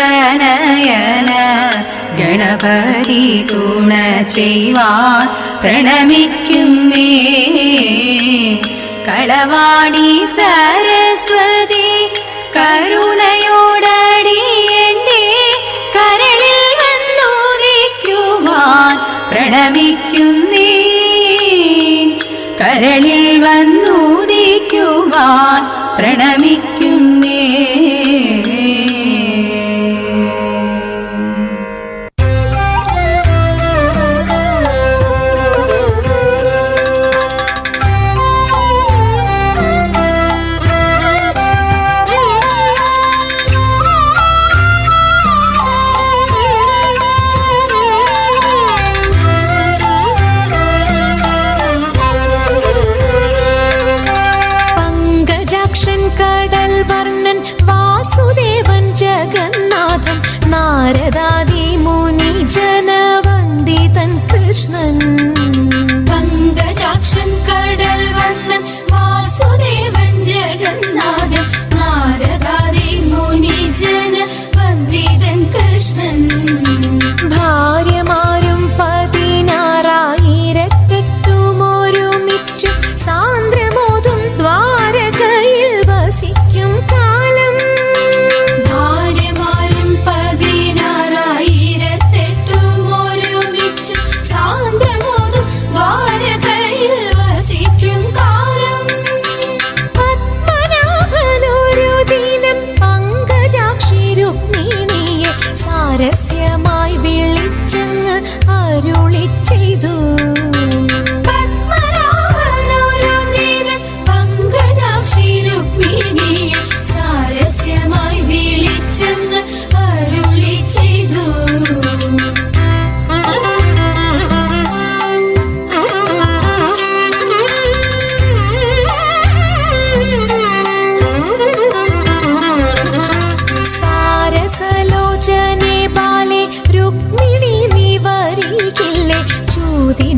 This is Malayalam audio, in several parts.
ഗണനയന ഗണപതി ഗുണ ചെയ്യുവാൻ പ്രണമിക്കുന്നേ. കളവാടി സരസ്വതി കരുണയോടടി എന്നെ കരളിൽ വന്നുദിക്കുവാൻ പ്രണമിക്കുന്നേ. കരളിൽ വന്നുദിക്കുവാൻ പ്രണമിക്കുന്നു.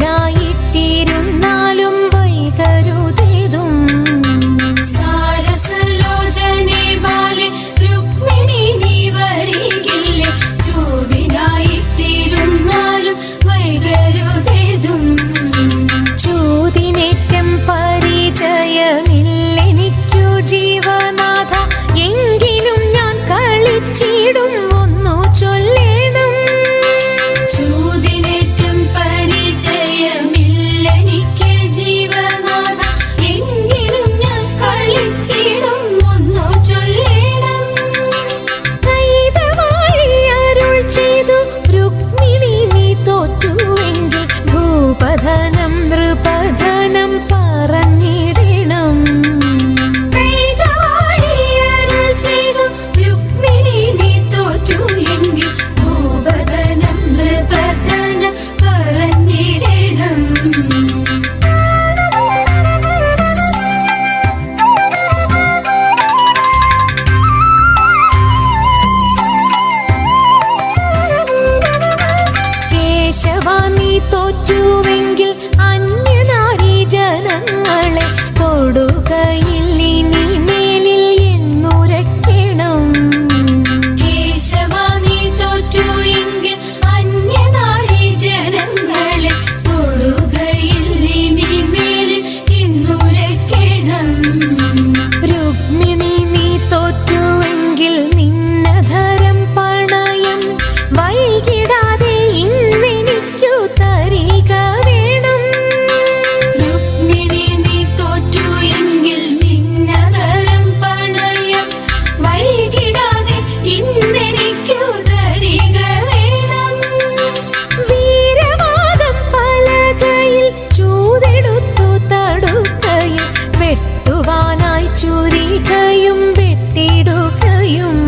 ഉണ്ടായിത്തീരുന്നു തോറ്റുവെങ്കിൽ അന്യനായി ജനങ്ങളെ കൊടുകയിൽ വെട്ടുവാനായി ചുരികയും വെട്ടിടുകയും